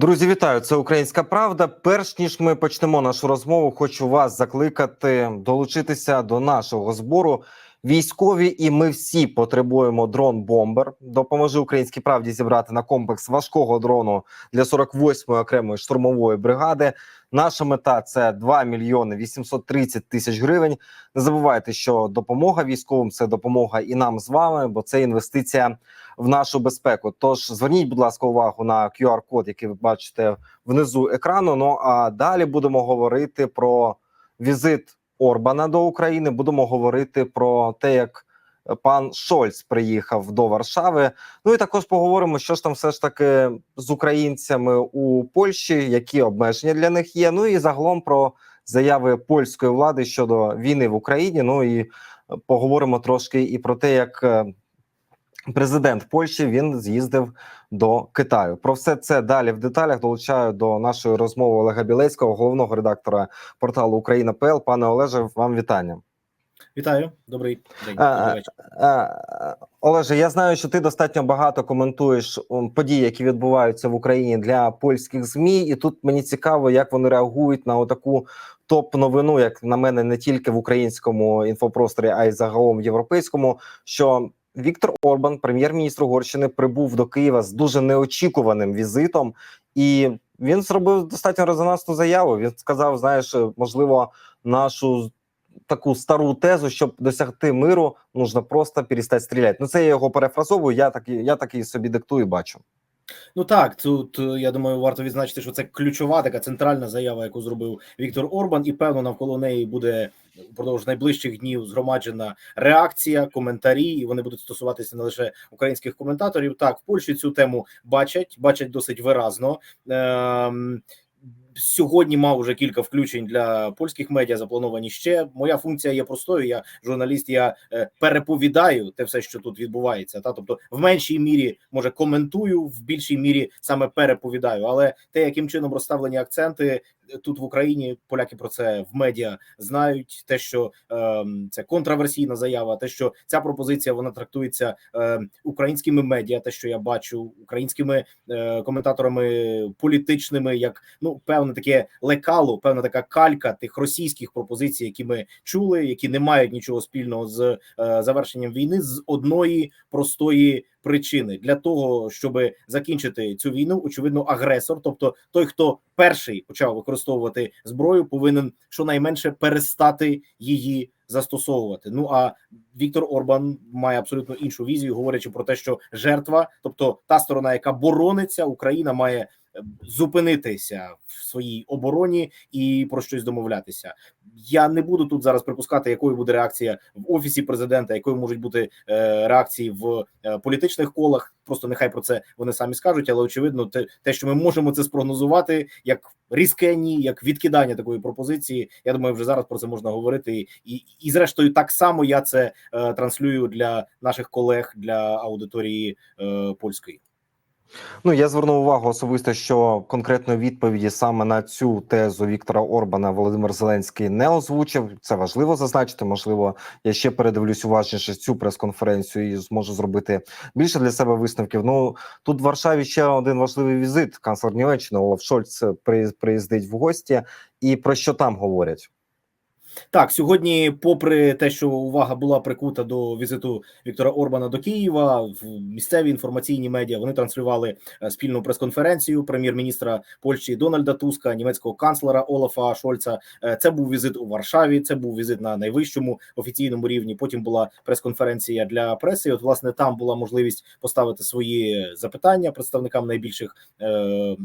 Друзі, вітаю! Це Українська Правда. Перш ніж ми почнемо нашу розмову, хочу вас закликати долучитися до нашого збору. Військові, і ми всі потребуємо дрон бомбер. Допоможи українській правді зібрати на комплекс важкого дрону для 48-ї окремої штурмової бригади. Наша мета це 2 мільйони 830 тисяч гривень. Не забувайте, що допомога військовим це допомога і нам з вами, бо це інвестиція в нашу безпеку. Тож зверніть, будь ласка, увагу на QR-код, який ви бачите внизу екрану. Ну а далі будемо говорити про візит Орбана до України. Будемо говорити про те, як пан Шольц приїхав до Варшави. Ну і також поговоримо, що ж там все ж таки з українцями у Польщі, які обмеження для них є. Ну і загалом про заяви польської влади щодо війни в Україні. Ну і поговоримо трошки і про те, як е, президент Польщі він з'їздив до Китаю. Про все це далі в деталях долучаю до нашої розмови Олега Білецького, головного редактора порталу Україна.пл. Пане Олеже, вам вітання. Вітаю, добрий день. А, добрий а, Олеже, я знаю, що ти достатньо багато коментуєш події, які відбуваються в Україні для польських змі, і тут мені цікаво, як вони реагують на отаку топ-новину, як на мене, не тільки в українському інфопросторі, а й загалом в європейському. Що Віктор Орбан, прем'єр-міністр Угорщини, прибув до Києва з дуже неочікуваним візитом, і він зробив достатньо резонансну заяву. Він сказав: знаєш, можливо, нашу таку стару тезу, щоб досягти миру, нужно просто перестати стріляти. Ну це я його перефразовую. Я так я так і собі диктую. Бачу. Ну так, тут е, я думаю, варто відзначити, що це ключова така центральна заява, яку зробив Віктор Орбан, і певно навколо неї буде впродовж найближчих днів згромаджена реакція, коментарі, і вони будуть стосуватися не лише українських коментаторів. Так, в Польщі цю тему бачать, бачать досить виразно. Ем, Сьогодні мав уже кілька включень для польських медіа. Заплановані ще. Моя функція є простою. Я журналіст. Я е, переповідаю те все, що тут відбувається. Та тобто, в меншій мірі може коментую, в більшій мірі саме переповідаю. Але те, яким чином розставлені акценти е, тут в Україні, поляки про це в медіа знають. Те, що е, це контраверсійна заява, те, що ця пропозиція вона трактується е, українськими медіа, те, що я бачу, українськими е, коментаторами політичними, як ну певне таке лекало, певна така калька тих російських пропозицій, які ми чули, які не мають нічого спільного з е, завершенням війни, з одної простої причини для того, щоб закінчити цю війну, очевидно, агресор, тобто той, хто перший почав використовувати зброю, повинен щонайменше перестати її застосовувати. Ну а Віктор Орбан має абсолютно іншу візію, говорячи про те, що жертва, тобто та сторона, яка борониться, Україна має зупинитися в своїй обороні і про щось домовлятися. Я не буду тут зараз припускати, якою буде реакція в офісі президента, якою можуть бути е, реакції в е, політичних колах. Просто нехай про це вони самі скажуть, але очевидно, те, те, що ми можемо це спрогнозувати, як різке ні, як відкидання такої пропозиції. Я думаю, вже зараз про це можна говорити, і і зрештою, так само я це е, транслюю для наших колег для аудиторії е, польської. Ну я звернув увагу особисто, що конкретної відповіді саме на цю тезу Віктора Орбана Володимир Зеленський не озвучив. Це важливо зазначити. Можливо, я ще передивлюсь уважніше цю прес-конференцію і зможу зробити більше для себе висновків. Ну тут в Варшаві ще один важливий візит. Канцлер Німеччини Олаф Шольц приїздить в гості, і про що там говорять. Так, сьогодні, попри те, що увага була прикута до візиту Віктора Орбана до Києва, в місцеві інформаційні медіа вони транслювали е, спільну прес-конференцію прем'єр-міністра Польщі Дональда Туска, німецького канцлера Олафа Шольца. Е, Це був візит у Варшаві. Це був візит на найвищому офіційному рівні. Потім була прес-конференція для преси. І От, власне, там була можливість поставити свої запитання представникам найбільших. Е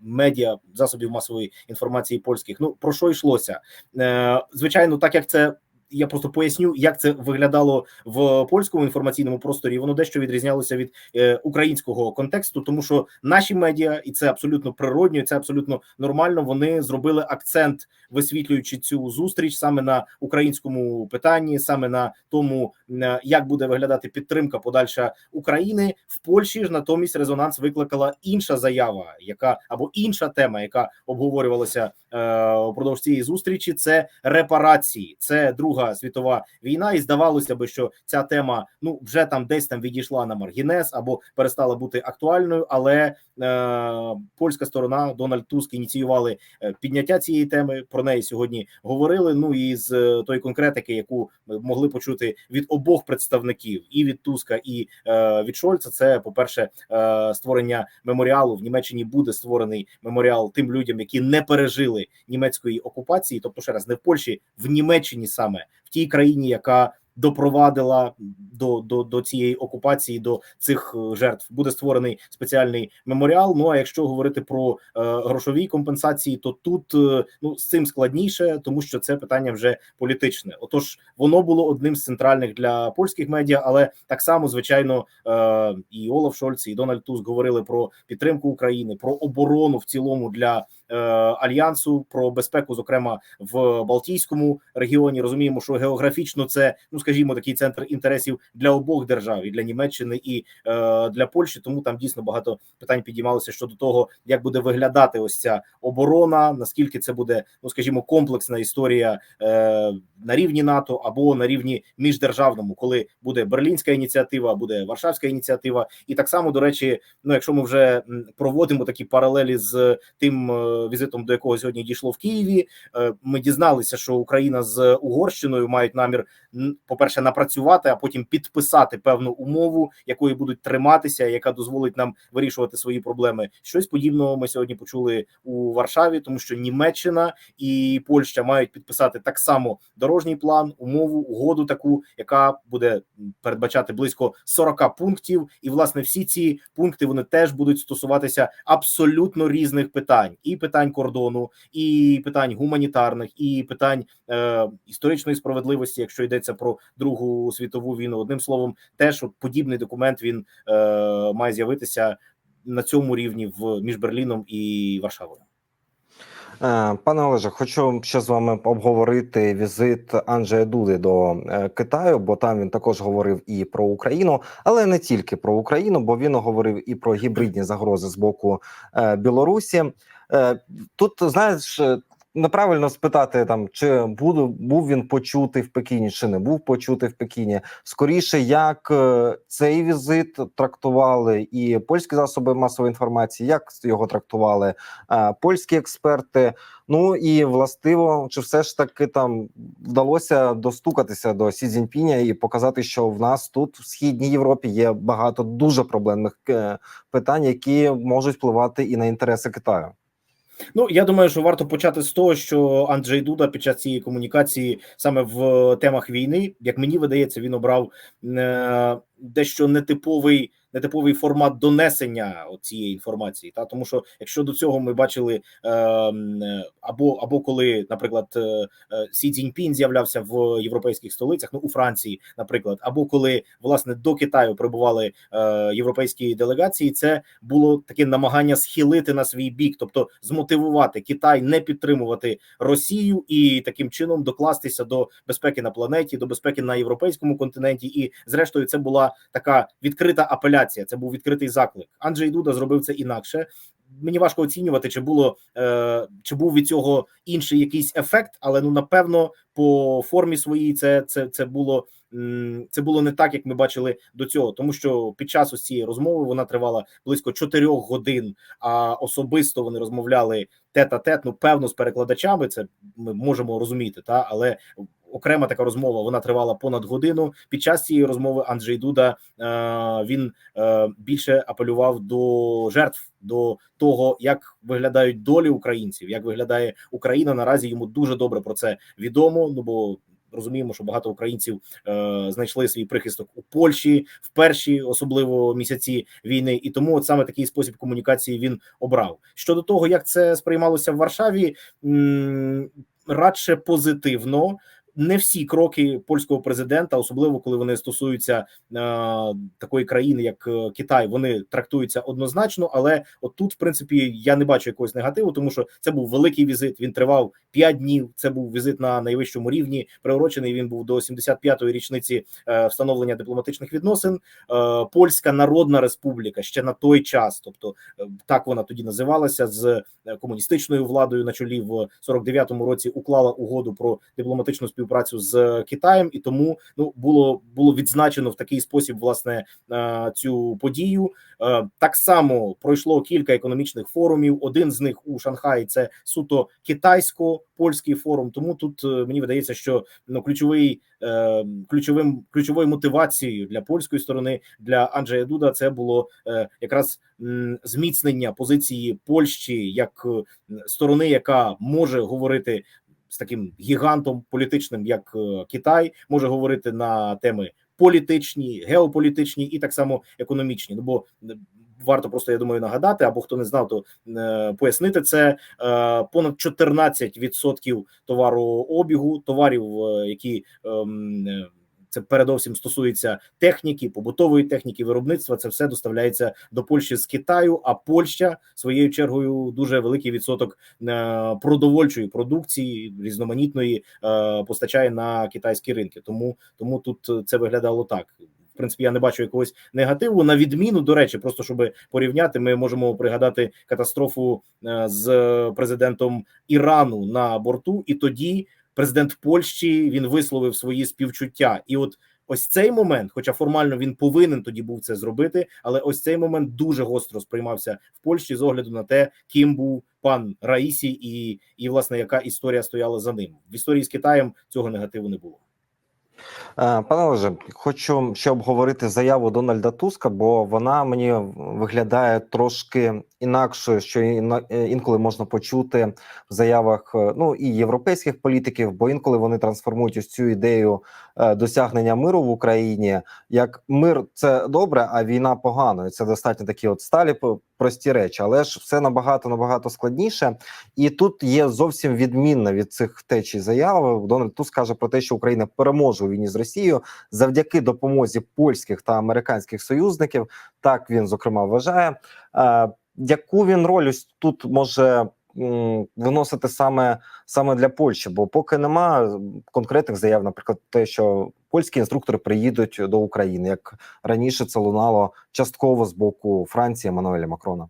медіа засобів масової інформації польських. Ну про що йшлося? Е, Звичайно, так як це. Я просто поясню, як це виглядало в польському інформаційному просторі. Воно дещо відрізнялося від е, українського контексту, тому що наші медіа, і це абсолютно природньо, і це абсолютно нормально. Вони зробили акцент, висвітлюючи цю зустріч саме на українському питанні, саме на тому, е, як буде виглядати підтримка подальша України в Польщі. ж Натомість резонанс викликала інша заява, яка або інша тема, яка обговорювалася е, упродовж цієї зустрічі. Це репарації, це друга Друга світова війна, і здавалося би, що ця тема ну вже там десь там відійшла на маргінез або перестала бути актуальною. Але е, польська сторона Дональд Туск ініціювали е, підняття цієї теми. Про неї сьогодні говорили. Ну і з е, тої конкретики, яку ми могли почути від обох представників, і від Туска, і е, від Шольца, це по перше, е, створення меморіалу в Німеччині буде створений меморіал тим людям, які не пережили німецької окупації, тобто ще раз не в Польщі, в Німеччині саме в тій країні, яка допровадила до, до, до цієї окупації, до цих е, жертв буде створений спеціальний меморіал. Ну а якщо говорити про е, грошові компенсації, то тут е, ну з цим складніше, тому що це питання вже політичне. Отож, воно було одним з центральних для польських медіа, але так само, звичайно, і Олаф Шольц, і Дональд Туск говорили про підтримку України, про оборону в цілому для альянсу, про безпеку, зокрема в Балтійському регіоні. Розуміємо, що географічно це ну скажімо, такий центр інтересів для обох держав і для Німеччини і е, для Польщі. Тому там дійсно багато питань підіймалося щодо того, як буде виглядати ось ця оборона, наскільки це буде, ну скажімо, комплексна історія е, на рівні НАТО або на рівні міждержавному, коли буде берлінська ініціатива, буде Варшавська ініціатива, і так само до речі, ну якщо ми вже проводимо такі паралелі з тим е, візитом, до якого сьогодні дійшло в Києві, е, ми дізналися, що Україна з Угорщиною мають намір н- по-перше, напрацювати, а потім підписати певну умову, якої будуть триматися, яка дозволить нам вирішувати свої проблеми. Щось подібного ми сьогодні почули у Варшаві, тому що Німеччина і Польща мають підписати так само дорожній план, умову, угоду, таку, яка буде передбачати близько 40 пунктів. І власне всі ці пункти вони теж будуть стосуватися абсолютно різних питань: і питань кордону, і питань гуманітарних, і питань е, історичної справедливості, якщо йдеться про Другу світову війну. Одним словом, теж от подібний документ він е, має з'явитися на цьому рівні в між Берліном і Варшавою. Е, Пане Олеже, хочу ще з вами обговорити візит Анджея Дуди до е, Китаю, бо там він також говорив і про Україну, але не тільки про Україну, бо він говорив і про гібридні загрози з боку е, Білорусі. Тут знаєш. Неправильно спитати там, чи буду був він почутий в Пекіні, чи не був почутий в Пекіні. Скоріше, як е, цей візит трактували і польські засоби масової інформації, як його трактували е, польські експерти. Ну і властиво, чи все ж таки там вдалося достукатися до Сі Цзіньпіня і показати, що в нас тут в східній Європі є багато дуже проблемних е, питань, які можуть впливати і на інтереси Китаю. Ну я думаю, що варто почати з того, що Анджей Дуда під час цієї комунікації саме в темах війни, як мені видається, він обрав е, дещо нетиповий. Нетиповий формат донесення цієї інформації, та тому що якщо до цього ми бачили е, або або коли, наприклад, е, Сі Цзіньпін з'являвся в європейських столицях, ну у Франції, наприклад, або коли власне до Китаю прибували е, європейські делегації, це було таке намагання схилити на свій бік, тобто змотивувати Китай не підтримувати Росію і таким чином докластися до безпеки на планеті, до безпеки на європейському континенті. І зрештою, це була така відкрита апеляція. Це був відкритий заклик. Анджей Дуда зробив це інакше. Мені важко оцінювати, чи було е, чи був від цього інший якийсь ефект, але ну напевно по формі своїй це це, це було це було не так, як ми бачили до цього, тому що під час ось цієї розмови вона тривала близько чотирьох годин. А особисто вони розмовляли тет-а-тет, ну певно, з перекладачами. Це ми можемо розуміти, та але окрема така розмова вона тривала понад годину. Під час цієї розмови Анджей Дуда е, він е, більше апелював до жертв, до того, як виглядають долі українців, як виглядає Україна. Наразі йому дуже добре про це відомо. Ну бо розуміємо, що багато українців е, знайшли свій прихисток у Польщі в перші, особливо місяці війни, і тому от саме такий спосіб комунікації він обрав. Щодо того, як це сприймалося в Варшаві, радше позитивно. Не всі кроки польського президента, особливо коли вони стосуються е, такої країни, як Китай, вони трактуються однозначно. Але от тут, в принципі, я не бачу якогось негативу, тому що це був великий візит. Він тривав 5 днів. Це був візит на найвищому рівні. Приурочений він був до 75-ї річниці е, встановлення дипломатичних відносин. Е, Польська Народна Республіка ще на той час, тобто е, так вона тоді називалася з комуністичною владою на чолі в 49-му році. Уклала угоду про дипломатичну співпрацю співпрацю з Китаєм, і тому ну було було відзначено в такий спосіб власне е, цю подію. Е, Так само пройшло кілька економічних форумів. Один з них у Шанхаї це суто китайсько-польський форум. Тому тут е, мені видається, що ну ключовий ключовим ключовою мотивацією для польської сторони для Анджея Дуда це було якраз зміцнення позиції Польщі як сторони, яка може говорити з таким гігантом політичним, як е, Китай, може говорити на теми політичні, геополітичні і так само економічні. Ну бо е, варто просто я думаю нагадати, або хто не знав, то е, пояснити це понад 14% товарообігу товарів, які ем, це передовсім стосується техніки, побутової техніки, виробництва. Це все доставляється до Польщі з Китаю. А Польща своєю чергою дуже великий відсоток е, продовольчої продукції різноманітної е, постачає на китайські ринки. Тому тому тут це виглядало так. В принципі, я не бачу якогось негативу. На відміну до речі, просто щоб порівняти, ми можемо пригадати катастрофу е, з президентом Ірану на борту, і тоді президент Польщі він висловив свої співчуття. І от ось цей момент, хоча формально він повинен тоді був це зробити, але ось цей момент дуже гостро сприймався в Польщі з огляду на те, ким був пан Раїсі, і, і власне яка історія стояла за ним в історії з Китаєм. Цього негативу не було. Е, Пане Олеже, хочу ще обговорити заяву Дональда Туска, бо вона мені виглядає трошки інакшою, що е, інколи можна почути в заявах е, ну і європейських політиків, бо інколи вони трансформують ось цю ідею досягнення миру в Україні як мир це добре, а війна погано. І це достатньо такі от сталі прості речі, але ж все набагато набагато складніше. І тут є зовсім відмінна від цих течій заяви. Дональд Туск каже про те, що Україна переможе у війні з Росією завдяки допомозі польських та американських союзників. Так він зокрема вважає. Е, яку він роль тут може виносити саме саме для Польщі? Бо поки нема конкретних заяв, наприклад, те, що польські інструктори приїдуть до України, як раніше це лунало частково з боку Франції Еммануеля Макрона.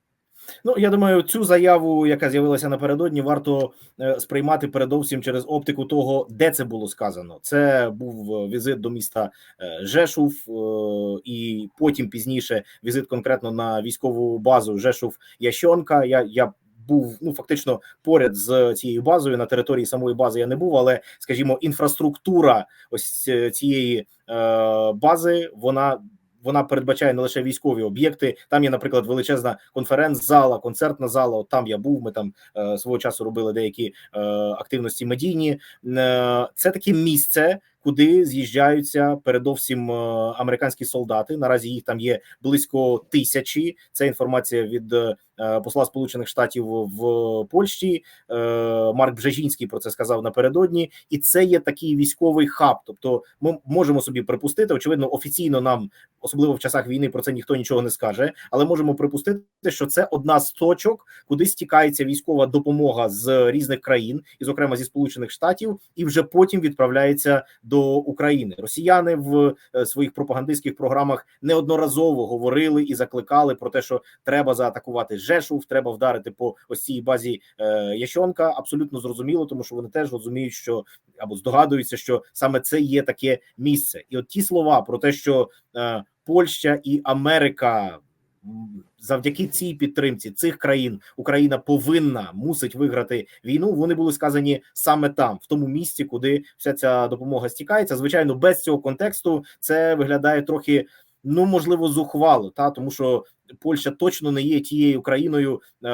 Ну я думаю, цю заяву, яка з'явилася напередодні, варто е, сприймати передовсім через оптику того, де це було сказано. Це був е, візит до міста е, Жешув, і потім пізніше візит конкретно на військову базу Жешув Ящонка. Я я був ну фактично поряд з цією базою на території самої бази. Я не був, але скажімо, інфраструктура ось цієї е, бази вона вона передбачає не лише військові об'єкти. Там є, наприклад, величезна конференц-зала, концертна зала. От там я був. Ми там е, свого часу робили деякі е, активності медійні. Е, це таке місце, куди з'їжджаються передовсім е, американські солдати. Наразі їх там є близько тисячі. Це інформація від е, посла Сполучених Штатів в Польщі. Е, Марк Бжежінський про це сказав напередодні, і це є такий військовий хаб. Тобто, ми можемо собі припустити. Очевидно, офіційно нам, особливо в часах війни, про це ніхто нічого не скаже, але можемо припустити, що це одна з точок, куди стікається військова допомога з різних країн, і зокрема зі Сполучених Штатів, і вже потім відправляється до України. Росіяни в е, своїх пропагандистських програмах неодноразово говорили і закликали про те, що треба заатакувати Жешув, треба вдарити по ось цій базі е, Ящонка. Абсолютно зрозуміло, тому що вони теж розуміють, що або здогадуються, що саме це є таке місце, і от ті слова про те, що е, Польща і Америка. Завдяки цій підтримці цих країн Україна повинна мусить виграти війну. Вони були сказані саме там, в тому місці, куди вся ця допомога стікається. Звичайно, без цього контексту це виглядає трохи ну можливо зухвало, та тому що Польща точно не є тією країною, е,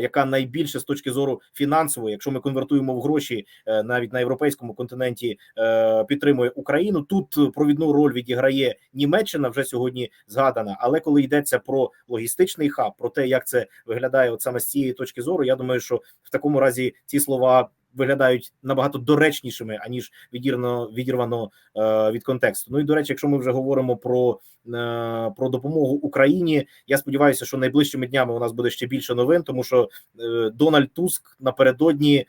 яка найбільше з точки зору фінансової, якщо ми конвертуємо в гроші е, навіть на європейському континенті, е, підтримує Україну. Тут провідну роль відіграє Німеччина, вже сьогодні згадана. Але коли йдеться про логістичний хаб, про те, як це виглядає, от саме з цієї точки зору, я думаю, що в такому разі ці слова. Виглядають набагато доречнішими аніж відірвано відірвано е, від контексту. Ну і до речі, якщо ми вже говоримо про е, про допомогу Україні, я сподіваюся, що найближчими днями у нас буде ще більше новин, тому що е, Дональд Туск напередодні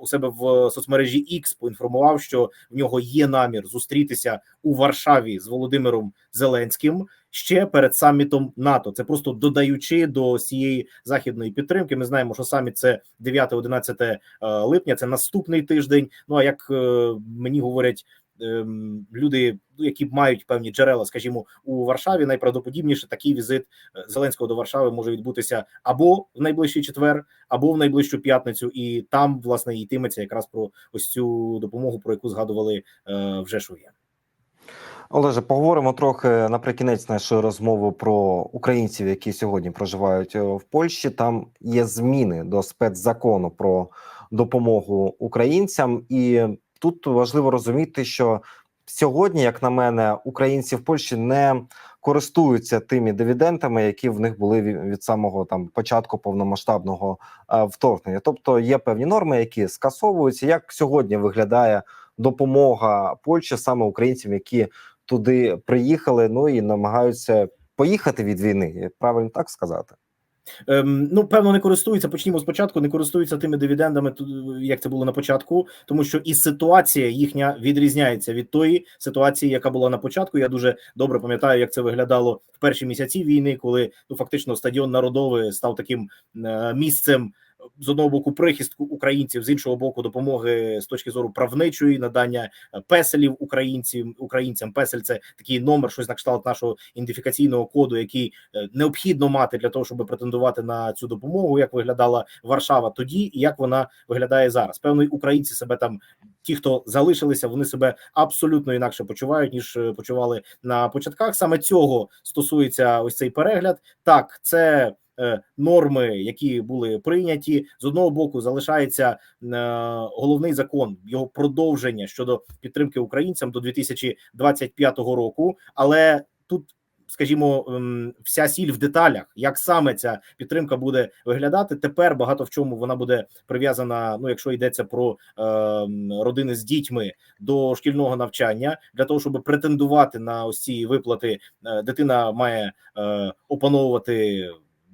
у себе в соцмережі X поінформував, що в нього є намір зустрітися у Варшаві з Володимиром Зеленським. Ще перед самітом НАТО. Це просто додаючи до цієї західної підтримки. Ми знаємо, що саміт це 9-11 е, липня. Це наступний тиждень. Ну а як е, мені говорять. ем, Люди, ну, які мають певні джерела, скажімо, у Варшаві, найправдоподібніше такий візит е, Зеленського до Варшави може відбутися або в найближчий четвер, або в найближчу п'ятницю, і там власне йтиметься якраз про ось цю допомогу, про яку згадували е, вже шує. Олеже, поговоримо трохи наприкінець нашої розмови про українців, які сьогодні проживають е, в Польщі. Там є зміни до спецзакону про допомогу українцям, і тут важливо розуміти, що сьогодні, як на мене, українці в Польщі не користуються тими дивідендами, які в них були від самого там початку повномасштабного е, вторгнення. Тобто є певні норми, які скасовуються. Як сьогодні виглядає допомога Польщі саме українцям, які туди приїхали, ну і намагаються поїхати від війни. Правильно так сказати? Ем, ну, певно, не користуються. Почнімо спочатку. Не користуються тими дивідендами, як це було на початку, тому що і ситуація їхня відрізняється від тої ситуації, яка була на початку. Я дуже добре пам'ятаю, як це виглядало в перші місяці війни, коли ну фактично стадіон народовий став таким е, місцем. З одного боку прихистку українців, з іншого боку, допомоги з точки зору правничої надання песелів українцям. Українцям песель це такий номер, щось на кшталт нашого ідентифікаційного коду, який е, необхідно мати для того, щоб претендувати на цю допомогу. Як виглядала Варшава тоді, і як вона виглядає зараз? Певно, українці себе там, ті, хто залишилися, вони себе абсолютно інакше почувають ніж е, почували на початках. Саме цього стосується ось цей перегляд. Так, це. Е, Норми, які були прийняті, з одного боку залишається е, головний закон його продовження щодо підтримки українцям до 2025 року. Але тут, скажімо, ем, вся сіль в деталях, як саме ця підтримка буде виглядати. Тепер багато в чому вона буде прив'язана. Ну, якщо йдеться про ем, родини з дітьми до шкільного навчання, для того, щоб претендувати на ось ці виплати, е, дитина має опановувати.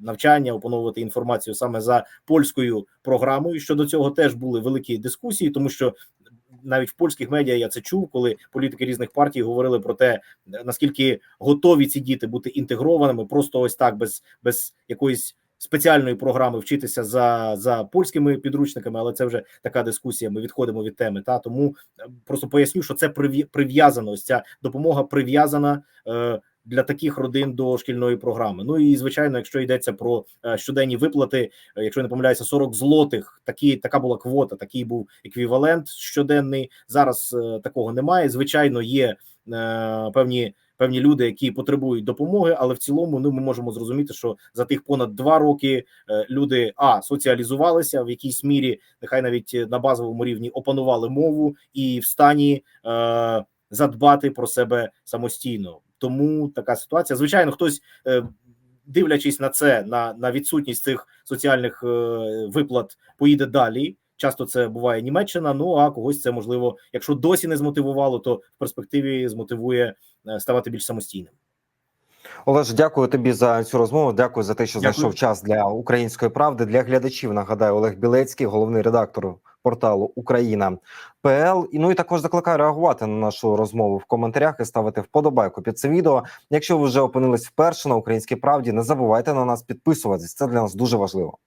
Навчання опановувати інформацію саме за польською програмою. Щодо цього теж були великі дискусії, тому що навіть в польських медіа я це чув, коли політики різних партій говорили про те, наскільки готові ці діти бути інтегрованими, просто ось так, без, без якоїсь спеціальної програми вчитися за, за польськими підручниками, але це вже така дискусія. Ми відходимо від теми. Та тому е, просто поясню, що це прив'я- прив'язано. Ось ця допомога прив'язана. Е, для таких родин до шкільної програми. Ну і звичайно, якщо йдеться про е, щоденні виплати, е, якщо не помиляюся, 40 злотих. Такі така була квота, такий був еквівалент щоденний. Зараз е, такого немає. Звичайно, є певні. Певні люди, які потребують допомоги, але в цілому ну ми можемо зрозуміти, що за тих понад два роки люди а соціалізувалися в якійсь мірі, нехай навіть на базовому рівні опанували мову і в стані е, задбати про себе самостійно. Тому така ситуація. Звичайно, хтось, е, дивлячись на це, на, на відсутність цих соціальних е, виплат, поїде далі. Часто це буває Німеччина. Ну а когось це можливо, якщо досі не змотивувало, то в перспективі змотивує е, ставати більш самостійним. Олеж, дякую тобі за цю розмову. Дякую за те, що Дякую. знайшов час для української правди. Для глядачів нагадаю Олег Білецький, головний редактор порталу Україна ПЛ. І ну і також закликаю реагувати на нашу розмову в коментарях і ставити вподобайку під це відео. Якщо ви вже опинились вперше на українській правді, не забувайте на нас підписуватись. Це для нас дуже важливо.